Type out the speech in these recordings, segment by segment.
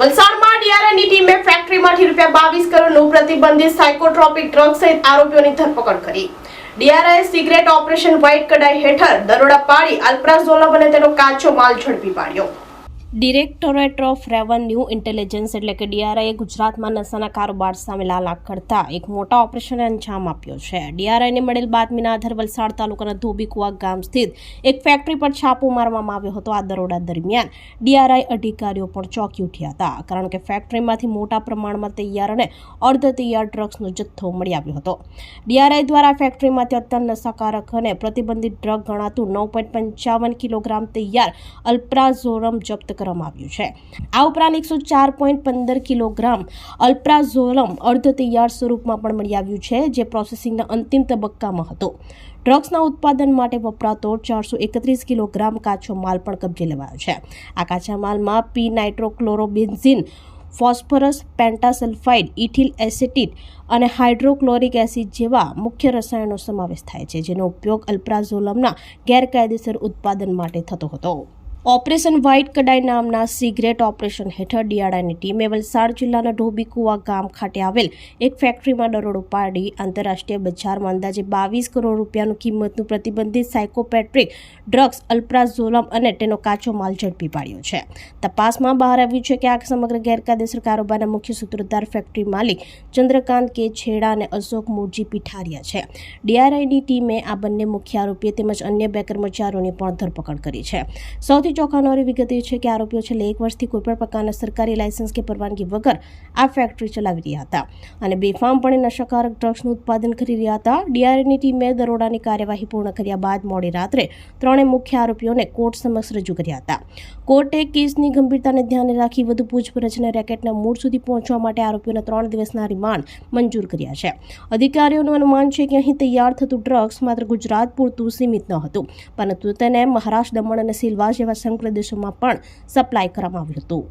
વલસાડમાં ડીઆરએની ટીમે ફેક્ટરીમાંથી રૂપિયા બાવીસ કરોડનું પ્રતિબંધિત સાયકોટ્રોપિક ડ્રગ સહિત આરોપીઓની ધરપકડ કરી. DRI cigarette operation white Kadai હેઠળ દરોડા પાડી અલ્પ્રાઝોલમ અને તેનો કાચો માલ ઝડપી પાડ્યો. ડિરેક્ટોરેટ ઓફ રેવન્યુ ઇન્ટેલિજન્સ એટલે કે ડીઆરઆઈએ ગુજરાતમાં નશાના કારોબાર સામે લાલાક કરતા એક મોટા ઓપરેશનને અંજામ આપ્યો છે. ડીઆરઆઈને મળેલ બાતમીના આધાર વલસાડ તાલુકાના ધોબીકુવા ગામ સ્થિત એક ફેક્ટરી પર છાપો મારવામાં આવ્યો હતો આ દરોડા દરમિયાન. ડીઆરઆઈ અધિકારીઓ પણ ચોંકી ઉઠ્યા હતા, કારણ કે ફેક્ટરીમાંથી મોટા પ્રમાણમાં તૈયાર અને અર્ધ તૈયાર ડ્રગ્સનો જથ્થો મળી આવ્યો હતો. ડીઆરઆઈ દ્વારા ફેક્ટરીમાંથી અત્યંત નશાકારક અને પ્રતિબંધિત ડ્રગ ગણાતું નવ પોઈન્ટ પંચાવન કિલોગ્રામ તૈયાર અલ્પ્રાઝોરમ જપ્ત કરવામાં આવ્યું છે. આ ઉપરાંત એકસો ચાર પોઈન્ટ પંદર કિલોગ્રામ અલ્પ્રાઝોલમ અર્ધ તૈયાર સ્વરૂપમાં પણ મળી આવ્યું છે, જે પ્રોસેસિંગના અંતિમ તબક્કામાં હતો. ડ્રગ્સના ઉત્પાદન માટે વપરાતો ચારસો એકત્રીસ કિલોગ્રામ કાચો માલ પણ કબજે લેવાયો છે. આ કાચા માલમાં પી નાઇટ્રોક્લોરોબેન્ઝિન, ફોસ્ફરસ, પેન્ટાસલ્ફાઇડ, ઇથિલ એસિટિડ અને હાઇડ્રોક્લોરિક એસિડ જેવા મુખ્ય રસાયણનો સમાવેશ થાય છે, જેનો ઉપયોગ અલ્પ્રાઝોલમના ગેરકાયદેસર ઉત્પાદન માટે થતો હતો. ઓપરેશન વ્હાઇટ કડાઈ નામના સિગરેટ ઓપરેશન હેઠળ ડીઆરઆઈની ટીમે વલસાડ જિલ્લાના ઢોબીકુવા ગામ ખાતે આવેલ એક ફેક્ટરીમાં દરોડો પાડી આંતરરાષ્ટ્રીય બજારમાં અંદાજે બાવીસ કરોડ રૂપિયાનું કિંમતનું પ્રતિબંધિત સાયકોપેટ્રિક ડ્રગ્સ, અલ્પ્રાઝોલમ અને તેનો કાચો માલ ઝડપી પાડ્યો છે. તપાસમાં બહાર આવ્યું છે કે આ સમગ્ર ગેરકાયદેસર કારોબારના મુખ્ય સૂત્રધાર, ફેક્ટરી માલિક ચંદ્રકાંત કે છેડા અને અશોક મોરજી પીઠારિયા છે. ડીઆરઆઈની ટીમે આ બંને મુખ્ય આરોપીઓ તેમજ અન્ય બે કર્મચારીઓની પણ ધરપકડ કરી છે. સૌથી ચોંકાવનારી વિગત એ છે કે આરોપીઓ છેલ્લે એક વર્ષથી કોઈપણ પ્રકારના સરકારી લાયસન્સ કે પરવાનગી વગર આ ફેક્ટરી ચલાવી રહ્યા હતા અને બેફામપણે નશાકારક ડ્રગ્સનું ઉત્પાદન કરી રહ્યા હતા. ડીઆરએની ટીમે દરોડાની કાર્યવાહી પૂર્ણ કર્યા બાદ મોડી રાત્રે ત્રણે મુખ્ય આરોપીઓને કોર્ટ સમક્ષ રજૂ કર્યા હતા. કોર્ટે કેસની ગંભીરતાને ધ્યાને રાખી વધુ પૂછપરછ અને રેકેટના મૂળ સુધી પહોંચવા માટે આરોપીઓને ત્રણ દિવસના રિમાન્ડ મંજૂર કર્યા છે. અધિકારીઓનું અનુમાન છે કે અહીં તૈયાર થતું ડ્રગ્સ માત્ર ગુજરાત પૂરતું સીમિત ન હતું, પરંતુ તેને મહારાષ્ટ્ર દમણ અને સિલવા જેવા સંઘ પ્રદેશોમાં પણ સપ્લાય કરવામાં આવ્યું હતું.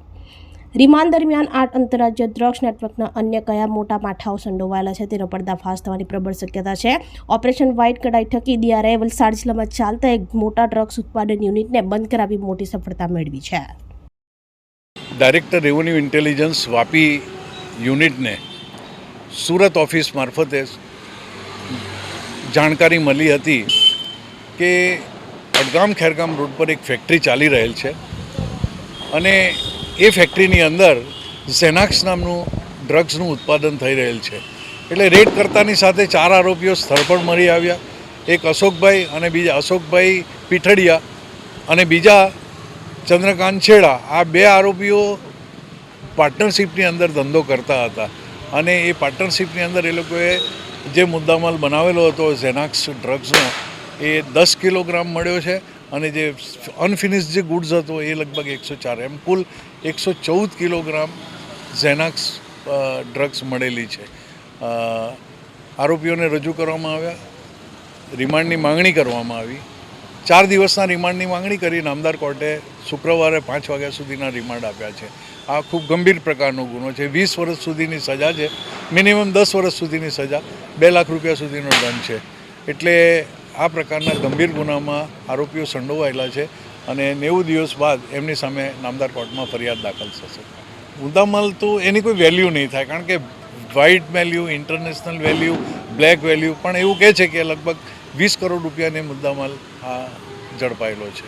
રિમાન્ડ દરમિયાન આઠ આંતરરાજ્ય ડ્રગ્સ નેટવર્કના અન્ય કયા મોટા માઠાઓ સંડોવાયેલા છે તેનો પર્દાફાશ થવાની પ્રબળ શક્યતા છે. ઓપરેશન વ્હાઇટ કડાઈ ઠકી દિયારે વલસાડ જિલ્લામાં ચાલતા એક મોટા ડ્રગ્સ ઉત્પાદન યુનિટને બંધ કરાવી મોટી સફળતા મેળવી છે. ડાયરેક્ટર રેવન્યુ ઇન્ટેલિજન્સ વાપી યુનિટને સુરત ઓફિસ મારફતે જાણકારી મળી હતી કે અડગામ ખેરગામ રોડ પર એક ફેક્ટરી ચાલી રહેલ છે. અને એ ફેક્ટરીની અંદર ઝેનાક્સ નામનું ડ્રગ્સનું ઉત્પાદન થઈ રહેલ છે. એટલે રેડ કરતાની સાથે ચાર આરોપીઓ સ્થળ પર મળી આવ્યા. એક અશોકભાઈ અને બીજા અશોકભાઈ પીઠડિયા અને બીજા ચંદ્રકાંત છેડા. આ બે આરોપીઓ પાર્ટનરશિપની અંદર ધંધો કરતા હતા. અને એ પાર્ટનરશિપની અંદર એ લોકોએ જે મુદ્દામાલ બનાવેલો હતો ઝેનાક્સ ડ્રગ્સનો એ દસ કિલોગ્રામ મળ્યો છે અને જે અનફિનિશ જે ગુડ્સ હતો એ લગભગ એકસો ચાર. એમ કુલ એકસો ચૌદ કિલોગ્રામ ઝેનાક્સ ડ્રગ્સ મળેલી છે. આરોપીઓને રજૂ કરવામાં આવ્યા. રિમાન્ડની માંગણી કરવામાં આવી. ચાર દિવસના રિમાન્ડની માંગણી કરી નામદાર કોર્ટે શુક્રવારે પાંચ વાગ્યા સુધીના રિમાન્ડ આપ્યા છે. આ ખૂબ ગંભીર પ્રકારનો ગુનો છે. વીસ વર્ષ સુધીની સજા છે. મિનિમમ દસ વર્ષ સુધીની સજા. બે લાખ રૂપિયા સુધીનો દંડ છે. એટલે આ પ્રકારના ગંભીર ગુનામાં આરોપીઓ સંડોવાયેલા છે અને નેવું દિવસ બાદ એમની સામે નામદાર કોર્ટમાં ફરિયાદ દાખલ થશે. મુદ્દામાલ તો એની કોઈ વેલ્યુ નહીં થાય, કારણ કે white value, international value, black value પણ એવું કહે છે કે લગભગ વીસ કરોડ રૂપિયાની મુદ્દામાલ આ ઝડપાયેલો છે.